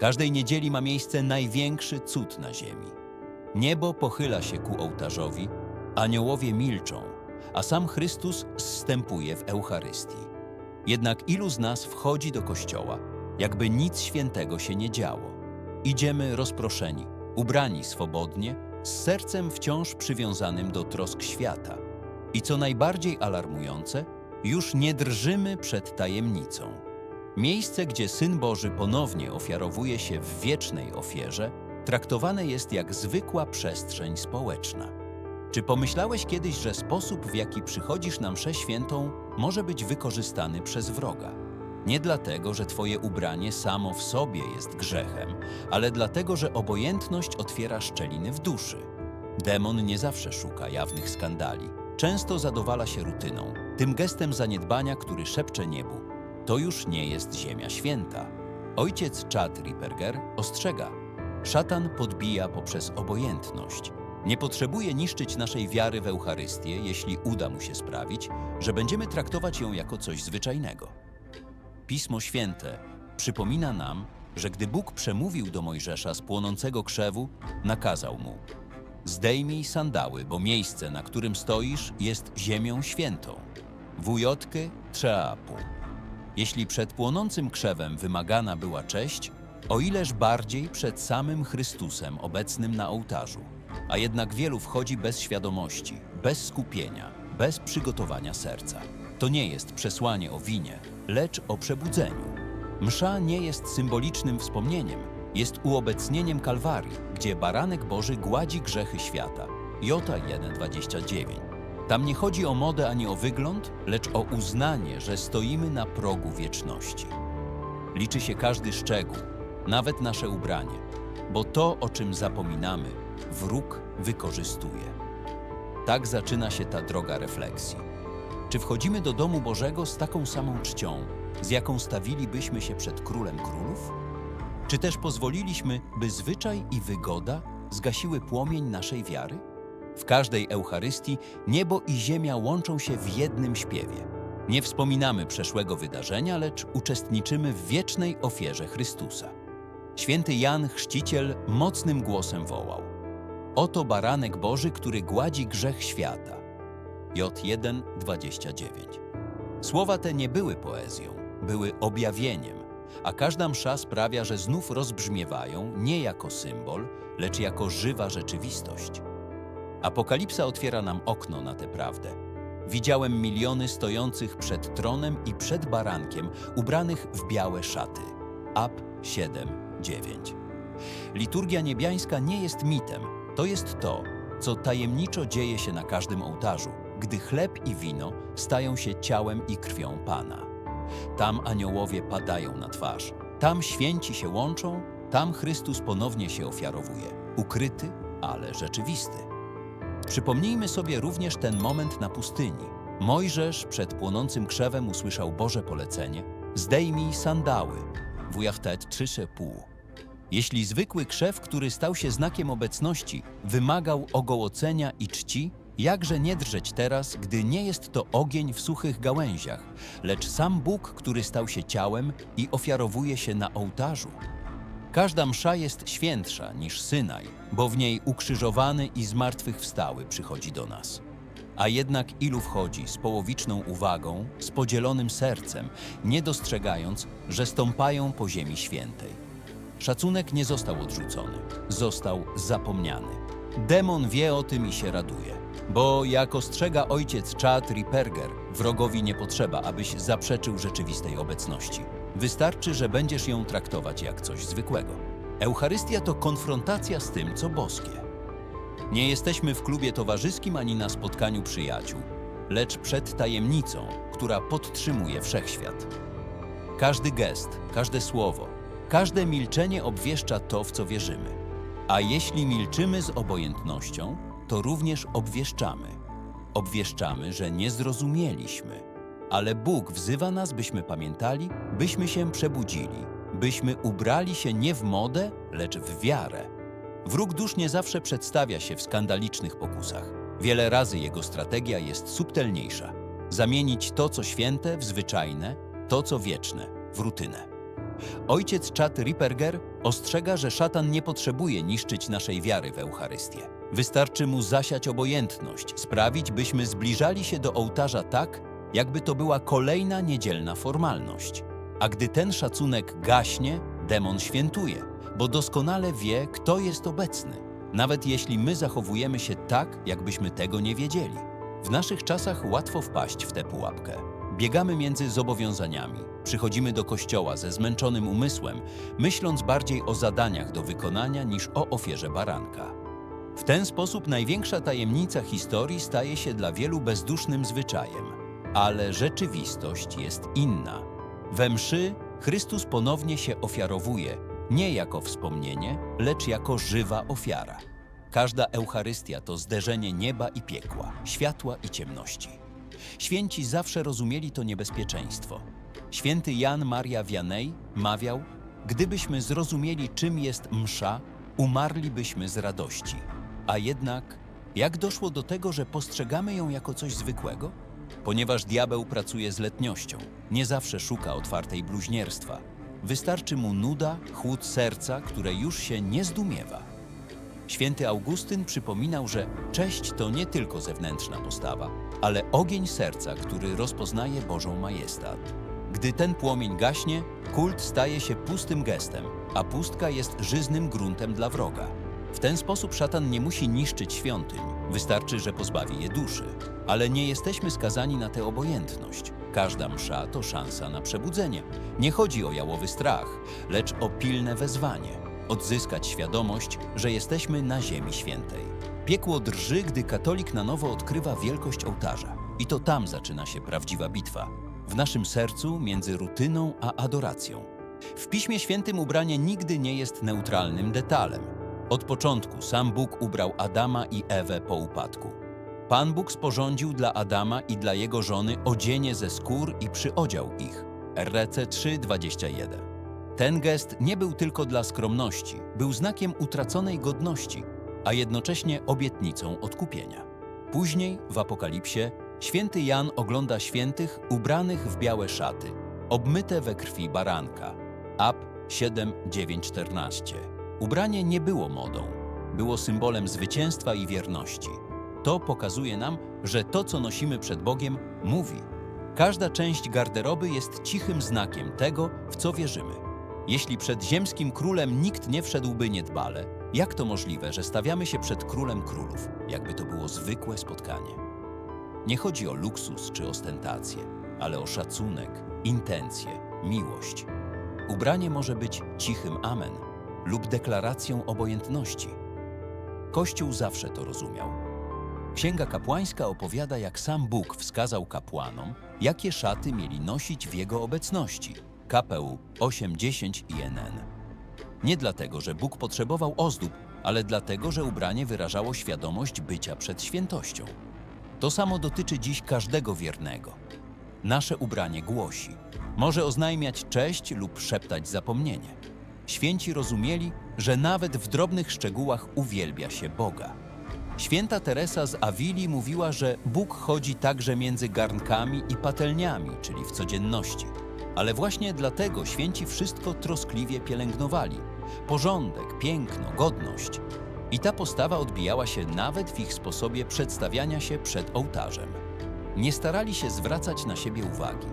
Każdej niedzieli ma miejsce największy cud na ziemi. Niebo pochyla się ku ołtarzowi, aniołowie milczą, a sam Chrystus zstępuje w Eucharystii. Jednak ilu z nas wchodzi do kościoła, jakby nic świętego się nie działo? Idziemy rozproszeni, ubrani swobodnie, z sercem wciąż przywiązanym do trosk świata. I co najbardziej alarmujące, już nie drżymy przed tajemnicą. Miejsce, gdzie Syn Boży ponownie ofiarowuje się w wiecznej ofierze, traktowane jest jak zwykła przestrzeń społeczna. Czy pomyślałeś kiedyś, że sposób, w jaki przychodzisz na mszę świętą, może być wykorzystany przez wroga? Nie dlatego, że Twoje ubranie samo w sobie jest grzechem, ale dlatego, że obojętność otwiera szczeliny w duszy. Demon nie zawsze szuka jawnych skandali. Często zadowala się rutyną, tym gestem zaniedbania, który szepcze niebu. To już nie jest ziemia święta. Ojciec Chad Ripperger ostrzega. Szatan podbija poprzez obojętność. Nie potrzebuje niszczyć naszej wiary w Eucharystię, jeśli uda mu się sprawić, że będziemy traktować ją jako coś zwyczajnego. Pismo Święte przypomina nam, że gdy Bóg przemówił do Mojżesza z płonącego krzewu, nakazał mu: Zdejmij sandały, bo miejsce, na którym stoisz, jest ziemią świętą. Wujotkę Treapu. Jeśli przed płonącym krzewem wymagana była cześć, o ileż bardziej przed samym Chrystusem obecnym na ołtarzu. A jednak wielu wchodzi bez świadomości, bez skupienia, bez przygotowania serca. To nie jest przesłanie o winie, lecz o przebudzeniu. Msza nie jest symbolicznym wspomnieniem, jest uobecnieniem Kalwarii, gdzie baranek Boży gładzi grzechy świata. Jota 1,29. Tam nie chodzi o modę ani o wygląd, lecz o uznanie, że stoimy na progu wieczności. Liczy się każdy szczegół, nawet nasze ubranie, bo to, o czym zapominamy, wróg wykorzystuje. Tak zaczyna się ta droga refleksji. Czy wchodzimy do domu Bożego z taką samą czcią, z jaką stawilibyśmy się przed Królem Królów? Czy też pozwoliliśmy, by zwyczaj i wygoda zgasiły płomień naszej wiary? W każdej Eucharystii niebo i ziemia łączą się w jednym śpiewie. Nie wspominamy przeszłego wydarzenia, lecz uczestniczymy w wiecznej ofierze Chrystusa. Święty Jan Chrzciciel mocnym głosem wołał: Oto baranek Boży, który gładzi grzech świata. J1:29. Słowa te nie były poezją, były objawieniem, a każda msza sprawia, że znów rozbrzmiewają nie jako symbol, lecz jako żywa rzeczywistość. Apokalipsa otwiera nam okno na tę prawdę. Widziałem miliony stojących przed tronem i przed barankiem, ubranych w białe szaty. Ap 7, 9. Liturgia niebiańska nie jest mitem, to jest to, co tajemniczo dzieje się na każdym ołtarzu, gdy chleb i wino stają się ciałem i krwią Pana. Tam aniołowie padają na twarz, tam święci się łączą, tam Chrystus ponownie się ofiarowuje, ukryty, ale rzeczywisty. Przypomnijmy sobie również ten moment na pustyni. Mojżesz przed płonącym krzewem usłyszał Boże polecenie: Zdejmij sandały. Wujachtet 3,5. Jeśli zwykły krzew, który stał się znakiem obecności, wymagał ogołocenia i czci, jakże nie drżeć teraz, gdy nie jest to ogień w suchych gałęziach, lecz sam Bóg, który stał się ciałem i ofiarowuje się na ołtarzu. Każda msza jest świętsza niż Synaj, bo w niej ukrzyżowany i zmartwychwstały przychodzi do nas. A jednak ilu wchodzi z połowiczną uwagą, z podzielonym sercem, nie dostrzegając, że stąpają po ziemi świętej. Szacunek nie został odrzucony, został zapomniany. Demon wie o tym i się raduje, bo jak ostrzega ojciec Chad Ripperger, wrogowi nie potrzeba, abyś zaprzeczył rzeczywistej obecności. Wystarczy, że będziesz ją traktować jak coś zwykłego. Eucharystia to konfrontacja z tym, co boskie. Nie jesteśmy w klubie towarzyskim ani na spotkaniu przyjaciół, lecz przed tajemnicą, która podtrzymuje wszechświat. Każdy gest, każde słowo, każde milczenie obwieszcza to, w co wierzymy. A jeśli milczymy z obojętnością, to również obwieszczamy. Obwieszczamy, że nie zrozumieliśmy. Ale Bóg wzywa nas, byśmy pamiętali, byśmy się przebudzili, byśmy ubrali się nie w modę, lecz w wiarę. Wróg dusz nie zawsze przedstawia się w skandalicznych pokusach. Wiele razy jego strategia jest subtelniejsza. Zamienić to, co święte, w zwyczajne, to, co wieczne, w rutynę. Ojciec Chad Ripperger ostrzega, że szatan nie potrzebuje niszczyć naszej wiary w Eucharystię. Wystarczy mu zasiać obojętność, sprawić, byśmy zbliżali się do ołtarza tak, jakby to była kolejna niedzielna formalność. A gdy ten szacunek gaśnie, demon świętuje, bo doskonale wie, kto jest obecny, nawet jeśli my zachowujemy się tak, jakbyśmy tego nie wiedzieli. W naszych czasach łatwo wpaść w tę pułapkę. Biegamy między zobowiązaniami, przychodzimy do kościoła ze zmęczonym umysłem, myśląc bardziej o zadaniach do wykonania niż o ofierze baranka. W ten sposób największa tajemnica historii staje się dla wielu bezdusznym zwyczajem. Ale rzeczywistość jest inna. We mszy Chrystus ponownie się ofiarowuje, nie jako wspomnienie, lecz jako żywa ofiara. Każda Eucharystia to zderzenie nieba i piekła, światła i ciemności. Święci zawsze rozumieli to niebezpieczeństwo. Święty Jan Maria Vianney mawiał: Gdybyśmy zrozumieli, czym jest msza, umarlibyśmy z radości. A jednak, jak doszło do tego, że postrzegamy ją jako coś zwykłego? Ponieważ diabeł pracuje z letniością, nie zawsze szuka otwartej bluźnierstwa. Wystarczy mu nuda, chłód serca, które już się nie zdumiewa. Święty Augustyn przypominał, że cześć to nie tylko zewnętrzna postawa, ale ogień serca, który rozpoznaje Bożą majestat. Gdy ten płomień gaśnie, kult staje się pustym gestem, a pustka jest żyznym gruntem dla wroga. W ten sposób szatan nie musi niszczyć świątyń, wystarczy, że pozbawi je duszy. Ale nie jesteśmy skazani na tę obojętność. Każda msza to szansa na przebudzenie. Nie chodzi o jałowy strach, lecz o pilne wezwanie odzyskać świadomość, że jesteśmy na Ziemi Świętej. Piekło drży, gdy katolik na nowo odkrywa wielkość ołtarza. I to tam zaczyna się prawdziwa bitwa. W naszym sercu między rutyną a adoracją. W Piśmie Świętym ubranie nigdy nie jest neutralnym detalem. Od początku sam Bóg ubrał Adama i Ewę po upadku. Pan Bóg sporządził dla Adama i dla jego żony odzienie ze skór i przyodział ich. RC 3:21. Ten gest nie był tylko dla skromności, był znakiem utraconej godności, a jednocześnie obietnicą odkupienia. Później, w Apokalipsie, święty Jan ogląda świętych ubranych w białe szaty, obmyte we krwi baranka. Ap 7, 9, 14. Ubranie nie było modą, było symbolem zwycięstwa i wierności. To pokazuje nam, że to, co nosimy przed Bogiem, mówi. Każda część garderoby jest cichym znakiem tego, w co wierzymy. Jeśli przed ziemskim królem nikt nie wszedłby niedbale, jak to możliwe, że stawiamy się przed królem królów, jakby to było zwykłe spotkanie? Nie chodzi o luksus czy ostentację, ale o szacunek, intencje, miłość. Ubranie może być cichym amen lub deklaracją obojętności. Kościół zawsze to rozumiał. Księga kapłańska opowiada, jak sam Bóg wskazał kapłanom, jakie szaty mieli nosić w jego obecności. KPU 810 INN. Nie dlatego, że Bóg potrzebował ozdób, ale dlatego, że ubranie wyrażało świadomość bycia przed świętością. To samo dotyczy dziś każdego wiernego. Nasze ubranie głosi. Może oznajmiać cześć lub szeptać zapomnienie. Święci rozumieli, że nawet w drobnych szczegółach uwielbia się Boga. Święta Teresa z Awili mówiła, że Bóg chodzi także między garnkami i patelniami, czyli w codzienności. Ale właśnie dlatego święci wszystko troskliwie pielęgnowali. Porządek, piękno, godność. I ta postawa odbijała się nawet w ich sposobie przedstawiania się przed ołtarzem. Nie starali się zwracać na siebie uwagi,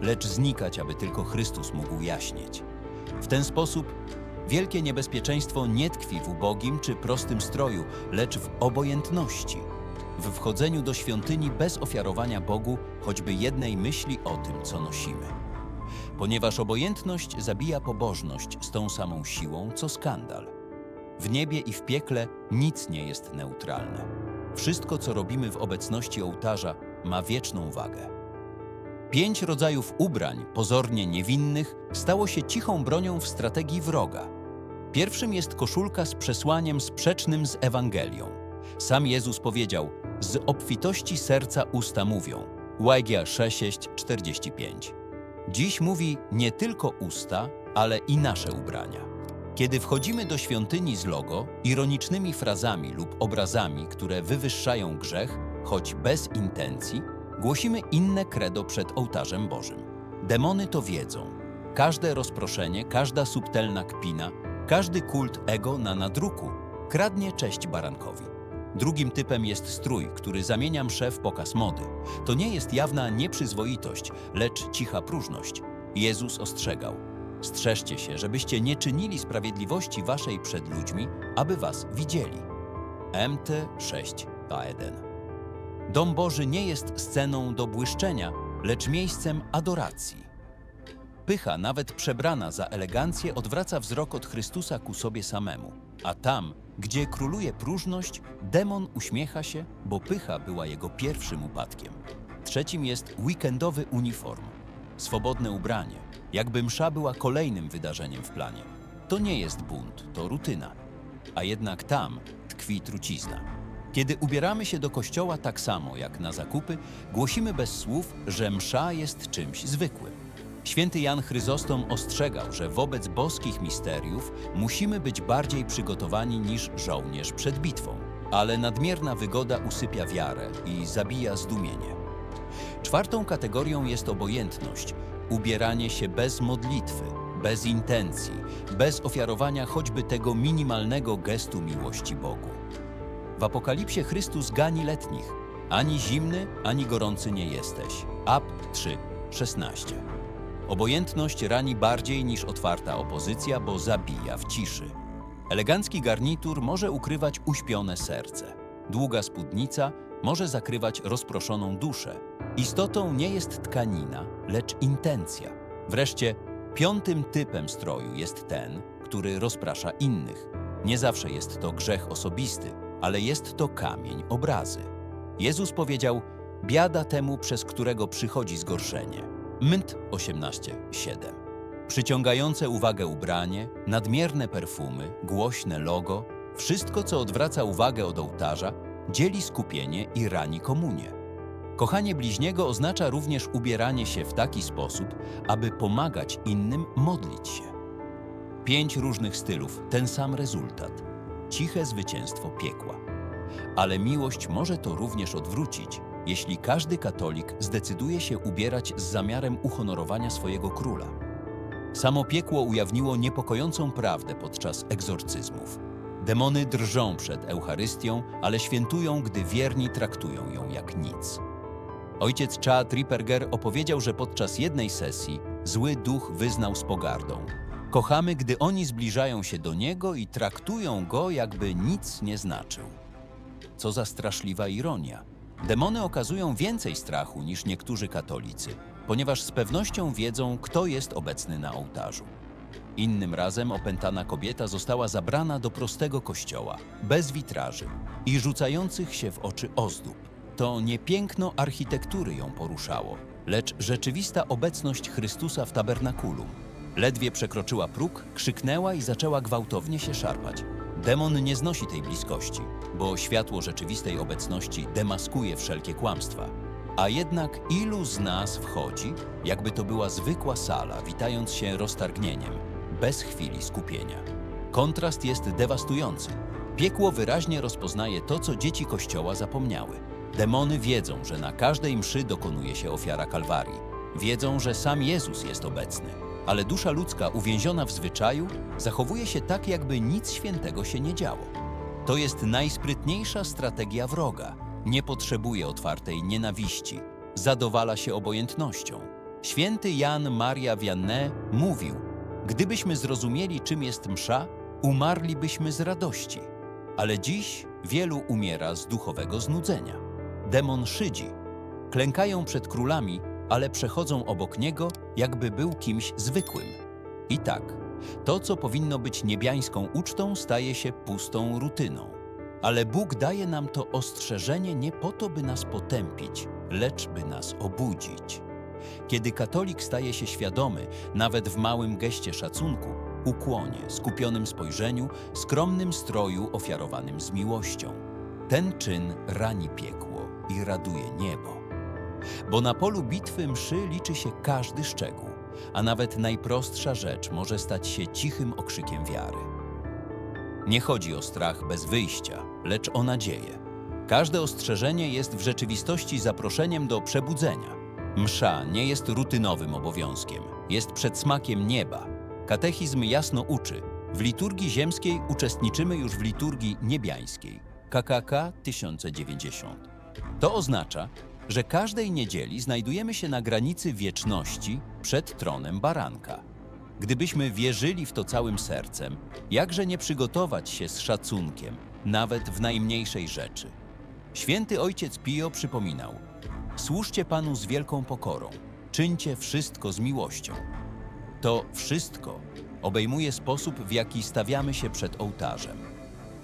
lecz znikać, aby tylko Chrystus mógł jaśnieć. W ten sposób wielkie niebezpieczeństwo nie tkwi w ubogim czy prostym stroju, lecz w obojętności, w wchodzeniu do świątyni bez ofiarowania Bogu choćby jednej myśli o tym, co nosimy. Ponieważ obojętność zabija pobożność z tą samą siłą, co skandal. W niebie i w piekle nic nie jest neutralne. Wszystko, co robimy w obecności ołtarza, ma wieczną wagę. Pięć rodzajów ubrań, pozornie niewinnych, stało się cichą bronią w strategii wroga. Pierwszym jest koszulka z przesłaniem sprzecznym z Ewangelią. Sam Jezus powiedział: Z obfitości serca usta mówią. Łajgia 6:45. Dziś mówi nie tylko usta, ale i nasze ubrania. Kiedy wchodzimy do świątyni z logo, ironicznymi frazami lub obrazami, które wywyższają grzech, choć bez intencji, głosimy inne credo przed ołtarzem Bożym. Demony to wiedzą. każde rozproszenie, każda subtelna kpina, każdy kult ego na nadruku kradnie cześć barankowi. Drugim typem jest strój, który zamienia mszę w pokaz mody. To nie jest jawna nieprzyzwoitość, lecz cicha próżność. Jezus ostrzegał: Strzeżcie się, żebyście nie czynili sprawiedliwości waszej przed ludźmi, aby was widzieli. MT 6A1 Dom Boży nie jest sceną do błyszczenia, lecz miejscem adoracji. Pycha, nawet przebrana za elegancję, odwraca wzrok od Chrystusa ku sobie samemu. A tam, gdzie króluje próżność, demon uśmiecha się, bo pycha była jego pierwszym upadkiem. Trzecim jest weekendowy uniform. Swobodne ubranie, jakby msza była kolejnym wydarzeniem w planie. To nie jest bunt, to rutyna. A jednak tam tkwi trucizna. Kiedy ubieramy się do kościoła tak samo jak na zakupy, głosimy bez słów, że msza jest czymś zwykłym. Święty Jan Chryzostom ostrzegał, że wobec boskich misteriów musimy być bardziej przygotowani niż żołnierz przed bitwą. Ale nadmierna wygoda usypia wiarę i zabija zdumienie. Czwartą kategorią jest obojętność, ubieranie się bez modlitwy, bez intencji, bez ofiarowania choćby tego minimalnego gestu miłości Bogu. W Apokalipsie Chrystus gani letnich. Ani zimny, ani gorący nie jesteś. Ap 3, 16. Obojętność rani bardziej niż otwarta opozycja, bo zabija w ciszy. Elegancki garnitur może ukrywać uśpione serce. Długa spódnica może zakrywać rozproszoną duszę. Istotą nie jest tkanina, lecz intencja. Wreszcie piątym typem stroju jest ten, który rozprasza innych. Nie zawsze jest to grzech osobisty, ale jest to kamień obrazy. Jezus powiedział: Biada temu, przez którego przychodzi zgorszenie. Mynt 18:7. Przyciągające uwagę ubranie, nadmierne perfumy, głośne logo, wszystko, co odwraca uwagę od ołtarza, dzieli skupienie i rani komunię. Kochanie bliźniego oznacza również ubieranie się w taki sposób, aby pomagać innym modlić się. Pięć różnych stylów, ten sam rezultat ciche zwycięstwo piekła. Ale miłość może to również odwrócić, jeśli każdy katolik zdecyduje się ubierać z zamiarem uhonorowania swojego króla. Samo piekło ujawniło niepokojącą prawdę podczas egzorcyzmów. Demony drżą przed Eucharystią, ale świętują, gdy wierni traktują ją jak nic. Ojciec Chad Ripperger opowiedział, że podczas jednej sesji zły duch wyznał z pogardą. Kochamy, gdy oni zbliżają się do niego i traktują go, jakby nic nie znaczył. Co za straszliwa ironia. Demony okazują więcej strachu niż niektórzy katolicy, ponieważ z pewnością wiedzą, kto jest obecny na ołtarzu. Innym razem opętana kobieta została zabrana do prostego kościoła, bez witraży i rzucających się w oczy ozdób. To nie piękno architektury ją poruszało, lecz rzeczywista obecność Chrystusa w tabernakulum. Ledwie przekroczyła próg, krzyknęła i zaczęła gwałtownie się szarpać. Demon nie znosi tej bliskości, bo światło rzeczywistej obecności demaskuje wszelkie kłamstwa. A jednak ilu z nas wchodzi, jakby to była zwykła sala, witając się roztargnieniem, bez chwili skupienia. Kontrast jest dewastujący. Piekło wyraźnie rozpoznaje to, co dzieci Kościoła zapomniały. Demony wiedzą, że na każdej mszy dokonuje się ofiara Kalwarii. Wiedzą, że sam Jezus jest obecny. Ale dusza ludzka uwięziona w zwyczaju zachowuje się tak, jakby nic świętego się nie działo. To jest najsprytniejsza strategia wroga. Nie potrzebuje otwartej nienawiści, zadowala się obojętnością. Święty Jan Maria Vianney mówił: Gdybyśmy zrozumieli, czym jest msza, umarlibyśmy z radości. Ale dziś wielu umiera z duchowego znudzenia. Demon szydzi. Klękają przed królami, ale przechodzą obok niego, jakby był kimś zwykłym. I tak, to, co powinno być niebiańską ucztą, staje się pustą rutyną. Ale Bóg daje nam to ostrzeżenie nie po to, by nas potępić, lecz by nas obudzić. Kiedy katolik staje się świadomy, nawet w małym geście szacunku, ukłonie, skupionym spojrzeniu, skromnym stroju ofiarowanym z miłością, ten czyn rani piekło i raduje niebo. Bo na polu bitwy mszy liczy się każdy szczegół, a nawet najprostsza rzecz może stać się cichym okrzykiem wiary. Nie chodzi o strach bez wyjścia, lecz o nadzieję. Każde ostrzeżenie jest w rzeczywistości zaproszeniem do przebudzenia. Msza nie jest rutynowym obowiązkiem, jest przedsmakiem nieba. Katechizm jasno uczy, w liturgii ziemskiej uczestniczymy już w liturgii niebiańskiej. KKK 1090. To oznacza, że każdej niedzieli znajdujemy się na granicy wieczności przed tronem baranka. Gdybyśmy wierzyli w to całym sercem, jakże nie przygotować się z szacunkiem, nawet w najmniejszej rzeczy. Święty ojciec Pio przypominał: Służcie Panu z wielką pokorą, czyńcie wszystko z miłością. To wszystko obejmuje sposób, w jaki stawiamy się przed ołtarzem.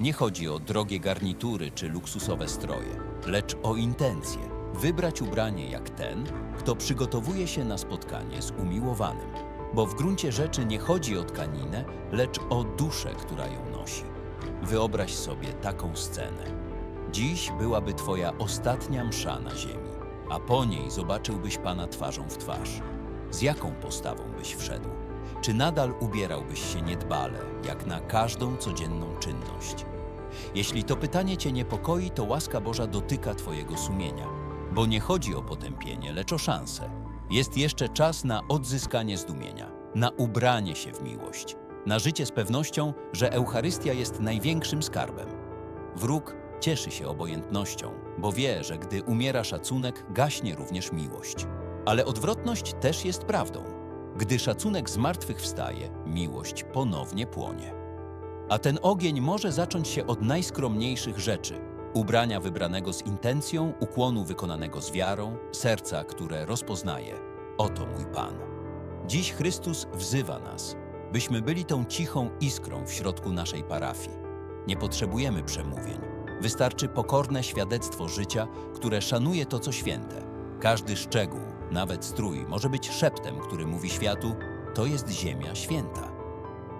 Nie chodzi o drogie garnitury czy luksusowe stroje, lecz o intencje. Wybrać ubranie jak ten, kto przygotowuje się na spotkanie z umiłowanym. Bo w gruncie rzeczy nie chodzi o tkaninę, lecz o duszę, która ją nosi. Wyobraź sobie taką scenę. Dziś byłaby Twoja ostatnia msza na ziemi, a po niej zobaczyłbyś Pana twarzą w twarz. Z jaką postawą byś wszedł? Czy nadal ubierałbyś się niedbale, jak na każdą codzienną czynność? Jeśli to pytanie Cię niepokoi, to łaska Boża dotyka Twojego sumienia, bo nie chodzi o potępienie, lecz o szansę. Jest jeszcze czas na odzyskanie zdumienia, na ubranie się w miłość, na życie z pewnością, że Eucharystia jest największym skarbem. Wróg cieszy się obojętnością, bo wie, że gdy umiera szacunek, gaśnie również miłość. Ale odwrotność też jest prawdą. Gdy szacunek z martwych wstaje, miłość ponownie płonie. A ten ogień może zacząć się od najskromniejszych rzeczy: ubrania wybranego z intencją, ukłonu wykonanego z wiarą, serca, które rozpoznaje: Oto mój Pan. Dziś Chrystus wzywa nas, byśmy byli tą cichą iskrą w środku naszej parafii. Nie potrzebujemy przemówień. Wystarczy pokorne świadectwo życia, które szanuje to, co święte. Każdy szczegół, nawet strój, może być szeptem, który mówi światu: To jest ziemia święta.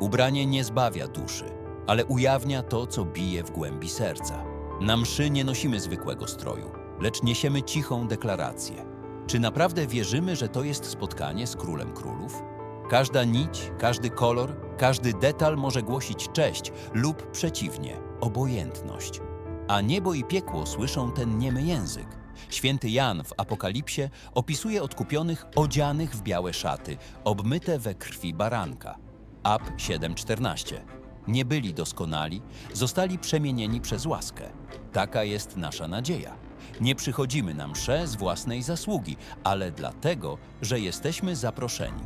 Ubranie nie zbawia duszy, ale ujawnia to, co bije w głębi serca. Na mszy nie nosimy zwykłego stroju, lecz niesiemy cichą deklarację. Czy naprawdę wierzymy, że to jest spotkanie z Królem Królów? Każda nić, każdy kolor, każdy detal może głosić cześć lub przeciwnie, obojętność. A niebo i piekło słyszą ten niemy język. Święty Jan w Apokalipsie opisuje odkupionych odzianych w białe szaty, obmyte we krwi baranka. Ap 7:14. Nie byli doskonali, zostali przemienieni przez łaskę. Taka jest nasza nadzieja. Nie przychodzimy na msze z własnej zasługi, ale dlatego, że jesteśmy zaproszeni.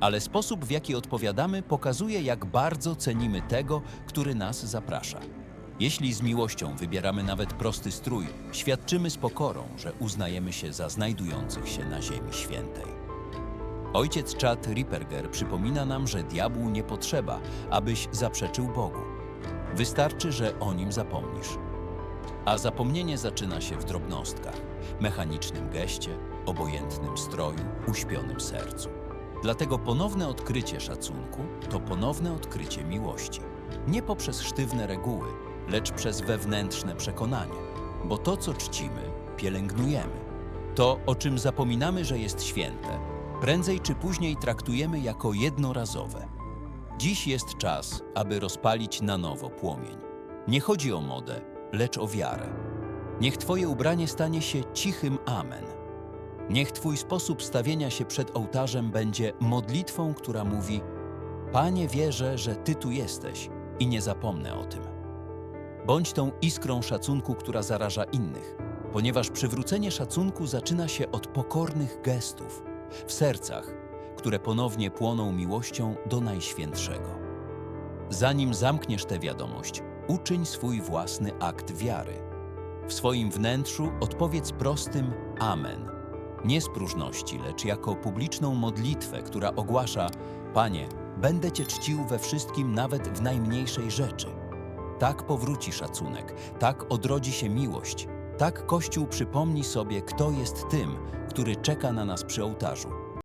Ale sposób, w jaki odpowiadamy, pokazuje, jak bardzo cenimy tego, który nas zaprasza. Jeśli z miłością wybieramy nawet prosty strój, świadczymy z pokorą, że uznajemy się za znajdujących się na Ziemi Świętej. Ojciec Chad Ripperger przypomina nam, że diabłu nie potrzeba, abyś zaprzeczył Bogu. Wystarczy, że o nim zapomnisz. A zapomnienie zaczyna się w drobnostkach, mechanicznym geście, obojętnym stroju, uśpionym sercu. Dlatego ponowne odkrycie szacunku to ponowne odkrycie miłości. Nie poprzez sztywne reguły, lecz przez wewnętrzne przekonanie. Bo to, co czcimy, pielęgnujemy. To, o czym zapominamy, że jest święte, prędzej czy później traktujemy jako jednorazowe. Dziś jest czas, aby rozpalić na nowo płomień. Nie chodzi o modę, lecz o wiarę. Niech Twoje ubranie stanie się cichym amen. Niech Twój sposób stawienia się przed ołtarzem będzie modlitwą, która mówi: Panie, wierzę, że Ty tu jesteś i nie zapomnę o tym. Bądź tą iskrą szacunku, która zaraża innych, ponieważ przywrócenie szacunku zaczyna się od pokornych gestów w sercach, które ponownie płoną miłością do Najświętszego. Zanim zamkniesz tę wiadomość, uczyń swój własny akt wiary. W swoim wnętrzu odpowiedz prostym Amen. Nie z próżności, lecz jako publiczną modlitwę, która ogłasza: Panie, będę Cię czcił we wszystkim, nawet w najmniejszej rzeczy. Tak powróci szacunek, tak odrodzi się miłość, tak Kościół przypomni sobie, kto jest tym, który czeka na nas przy ołtarzu.